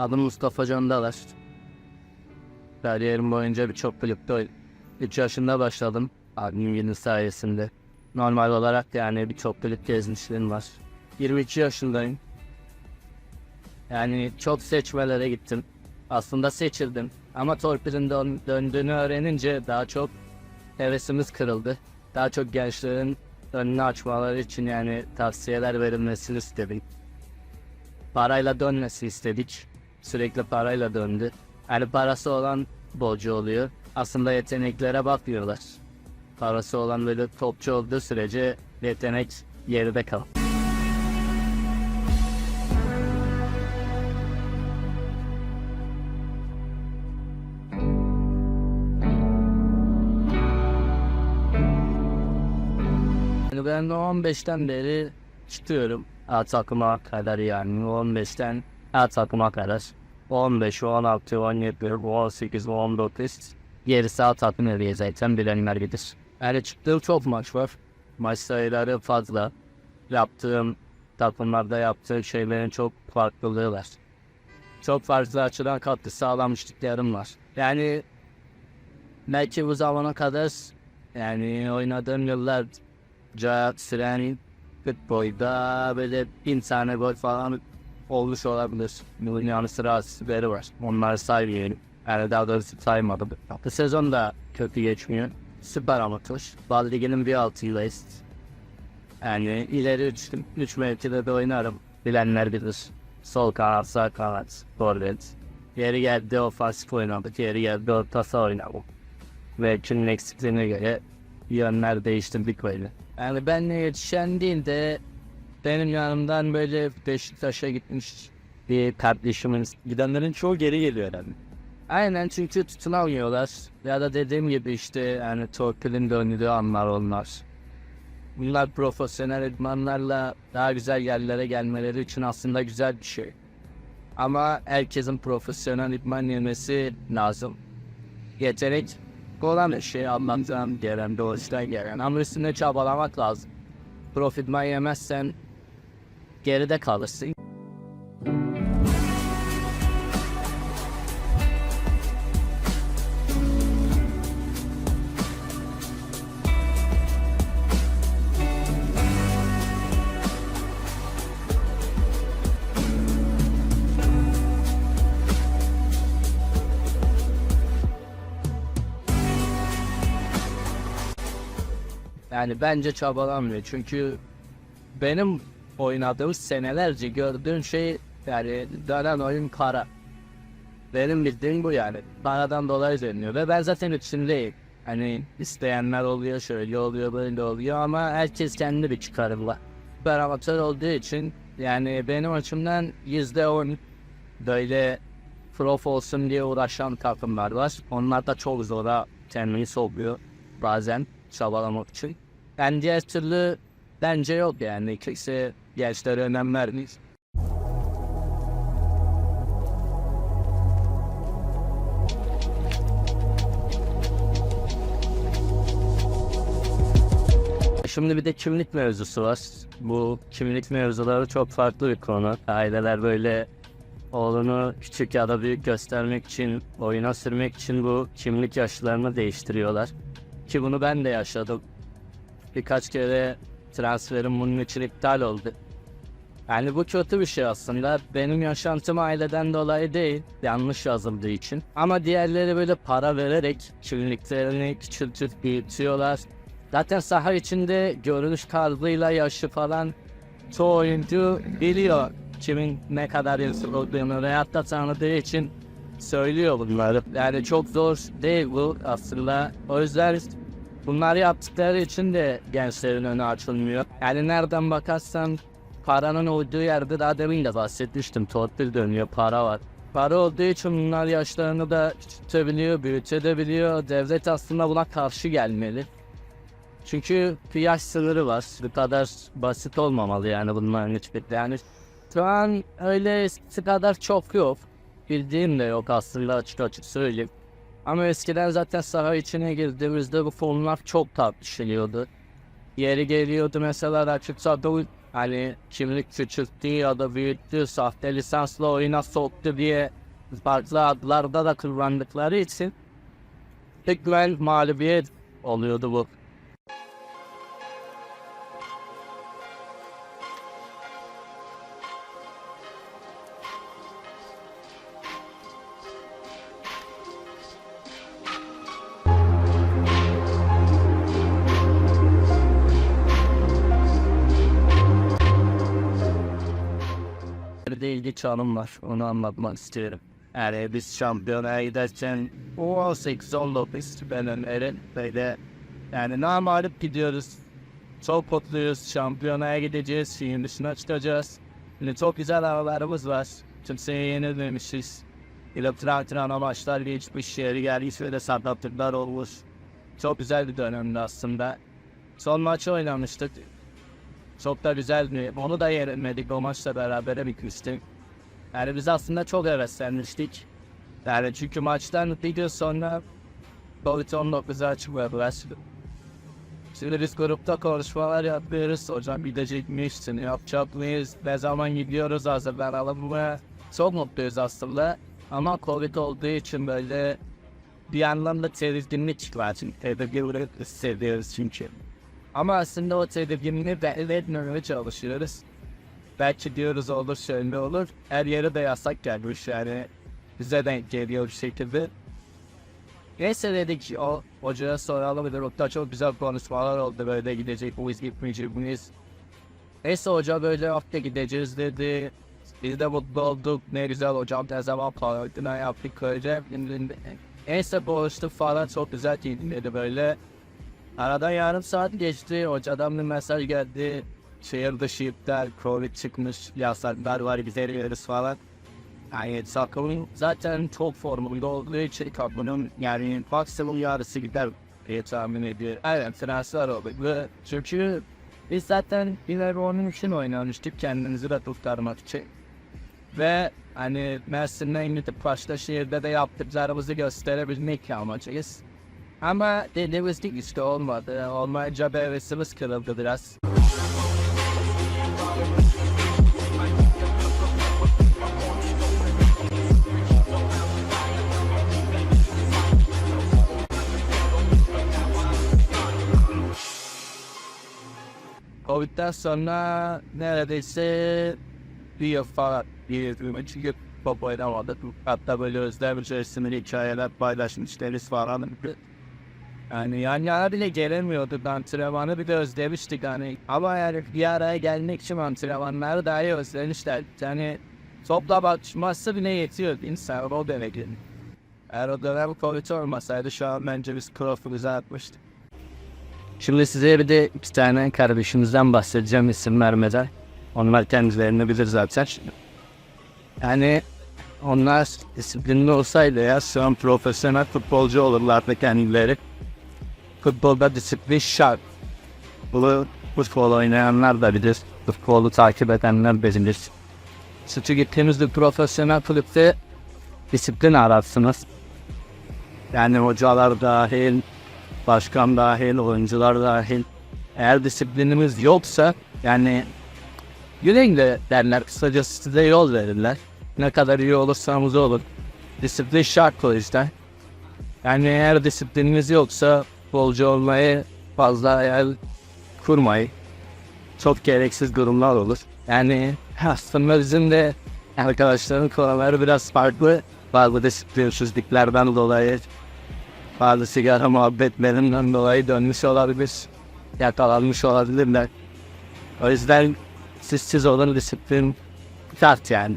Adım Mustafa Candalar. Kariyerim boyunca birçok kulüpte oynadım. 3 yaşında başladım abimin sayesinde. Normal olarak yani birçok kulüp gezmişliğim var. 22 yaşındayım. Yani çok seçmelere gittim. Aslında seçildim. Ama torpilin dön- döndüğünü öğrenince daha çok hevesimiz kırıldı. Daha çok gençlerin önünü açmaları için yani tavsiyeler verilmesini istedik. Parayla dönmesi istedik. Sürekli parayla döndü. Yani parası olan bolcu oluyor. Aslında yeteneklere bakmıyorlar. Parası olan böyle topçu olduğu sürece yetenek geride kalır. Yani ben 15'ten beri çıkıyorum. A takıma kadar yani 15'ten A takıma kadar. 15, 16, 17, 18, 19 gerisi A takım diye zaten bilenler bilir. Yani çıktığım çok maç var. Maç sayıları fazla. Yaptığım takımlarda yaptığım şeylerin çok farklılığı var. Çok farklı açıdan katkı sağlamışlıklarım var. Yani belki bu zamana kadar yani oynadığım yıllarca süren futbolda böyle bin tane gol falan olmuş olabilir. Bunun yanı sıra asistleri var. Onları saymıyorum. Yani daha doğrusu saymadım. Bu sezon da kötü geçmiyor. Süper amatör. Bal Ligi'nin bir altıylayız. Yani ileri üç, üç mevkide de oynarım. Bilenler bilir. Sol kanat, sağ kanat, forvet. Yeri geldi ofansif oynadık, yeri geldi orta saha oynadık. Ve günün eksikliğine göre yönler değiştirdik böyle. Yani benle yetişen değil de benim yanımdan böyle Beşiktaş'a gitmiş bir kardeşimin Gidenlerin çoğu geri geliyor herhalde. Aynen çünkü tutunamıyorlar. Ya da dediğim gibi işte yani torpilin döndüğü anlar onlar. Bunlar profesyonel idmanlarla daha güzel yerlere gelmeleri için aslında güzel bir şey. Ama herkesin profesyonel idman yemesi lazım. Yetenek olan bir şey Allah'tan gelen, doğuştan gelen. Ama üstüne çabalamak lazım. Prof idman yemezsen geride kalırsın. Yani bence çabalanmıyor çünkü benim oynadığım senelerce gördüğüm şey yani dönen oyun kara. Benim bildiğim bu yani. Karadan dolayı dönüyor ve ben zaten içindeyim. Hani isteyenler oluyor, şöyle oluyor, böyle oluyor ama herkes kendi bir çıkarım var. Ben amatör olduğu için yani benim açımdan yüzde on böyle prof olsun diye uğraşan takımlar var. Onlar da çok zora kendini sokuyor bazen çabalamak için. Ben diğer türlü bence yok yani. Kimse gençlere önem vermiyor. Şimdi bir de kimlik mevzusu var. Bu kimlik mevzuları çok farklı bir konu. Aileler böyle oğlunu küçük ya da büyük göstermek için, oyuna sürmek için bu kimlik yaşlarını değiştiriyorlar. Ki bunu ben de yaşadım. Birkaç kere transferim bunun için iptal oldu. Yani bu kötü bir şey aslında. Benim yaşantım aileden dolayı değil, yanlış yazıldığı için. Ama diğerleri böyle para vererek kimliklerini küçültüp büyütüyorlar. Zaten saha içinde görünüş tarzıyla yaşı falan çoğu oyuncu biliyor kimin ne kadar yaşı olduğunu veyahut da tanıdığı için söylüyor bunları. Yani çok zor değil bu aslında. O yüzden bunları yaptıkları için de gençlerin önü açılmıyor. Yani nereden bakarsan paranın olduğu yerde daha demin de bahsetmiştim. Torpil dönüyor, para var. Para olduğu için bunlar yaşlarını da küçültebiliyor, büyütebiliyor. Devlet aslında buna karşı gelmeli. Çünkü yaş sınırı var. Bu kadar basit olmamalı yani bunların hiçbir. Yani şu an öyle eskisi kadar çok yok. Bildiğim de yok aslında açık açık söyleyeyim. Ama eskiden zaten saha içine girdiğimizde bu konular çok tartışılıyordu. Yeri geliyordu mesela açık sahada hani kimlik küçülttü ya da büyüttü, sahte lisansla oyuna soktu diye farklı adlarda da kullandıkları için hükmen mağlubiyet oluyordu bu. Bir de ilginç anım var. Onu anlatmak istiyorum. Yani biz şampiyonaya giderken o 18 19 ben Ömer'in böyle yani namalip gidiyoruz. Çok mutluyuz. Şampiyonaya gideceğiz. Şehir dışına çıkacağız. Yine çok güzel havalarımız var. Kimseye yenilmemişiz. Yine tren amaçlar geçmiş. Yeri gelmiş ve de sakatlıklar olmuş. Çok güzel bir dönemdi aslında. Son maçı oynamıştık. Çok da güzeldi. Onu da yenilmedik. O maçla beraber bitmiştik. Yani biz aslında çok heveslenmiştik. Yani çünkü maçtan bir gün sonra Covid-19 açmadılar. Şimdi biz grupta konuşmalar yapıyoruz. Hocam gidecek? Şimdi yapacak mıyız? Ne zaman gidiyoruz? Hazırlanalım mı? Çok mutluyuz aslında. Ama Covid olduğu için böyle bir yandan da tedirginlik var. Tedirginlik hissediyoruz çünkü. Ama aslında o tedirginliği belli etmemeye çalışıyoruz. Belki diyoruz olur şöyle olur. Her yere de yasak gelmiş yani. Bize denk geliyor bir şekilde. Neyse dedik o hocaya soralım dedik. Orada çok güzel konuşmalar oldu böyle gidecek miyiz gitmeyecek miyiz. Neyse hoca böyle hafta gideceğiz dedi. Biz de mutlu olduk. Ne güzel hocam ne zaman falan yaptık öyle. Neyse buluştuk falan çok güzel dinledi böyle. Aradan yarım saat geçti. Hocadan bir mesaj geldi. Şehir dışı iptal, Covid çıkmış, yasaklar var, biz eriyoruz falan. Yani takımın zaten çok formunda olduğu için takımın yani maksimum yarısı gider diye tahmin ediyorum. Aynen transfer oldu. Çünkü biz zaten bir onun için oynamıştık kendimizi de kurtarmak için. Ve hani Mersin'den gidip başka şehirde de yaptıklarımızı gösterebilmek amacıyız. Ama gibi işte olmadı. Olmayınca bir hevesimiz kırıldı biraz. Covid'den sonra neredeyse bir yıl falan yıl çünkü top oynamadık. Hatta böyle özlem içerisinde hikayeler paylaşmışlarız falan. Yani yan yana bile gelemiyorduk antrenmanı bile özlemiştik hani. Ama yani bir araya gelmek için antrenmanları dahi özlemişler. Yani topla bakması bile yetiyor insan o demek. Eğer o dönem Covid olmasaydı şu an bence biz profilimize atmıştık. Şimdi size bir de iki tane kardeşimizden bahsedeceğim isim vermeden. Onlar kendilerini bilir zaten. Yani onlar disiplinli olsaydı ya şu an profesyonel futbolcu olurlardı kendileri. Futbolda disiplin şart. Bunu futbol oynayanlar da bilir. Futbolu takip edenler de bilir. Çünkü gittiğimiz bir profesyonel kulüpte disiplin ararsınız. Yani hocalar dahil, başkan dahil, oyuncular dahil. Eğer disiplinimiz yoksa yani yüreğinde derler kısacası size yol verirler. Ne kadar iyi olursanız olun. Disiplin şart o yüzden. Yani eğer disiplininiz yoksa futbolcu olmayı fazla hayal kurmayın. Çok gereksiz durumlar olur. Yani aslında bizim de arkadaşların konuları biraz farklı. Bazı disiplinsizliklerden dolayı bazı sigara muhabbetlerinden dolayı dönmüş olabilir. Yakalanmış olabilirler. O yüzden siz siz olun disiplin şart yani.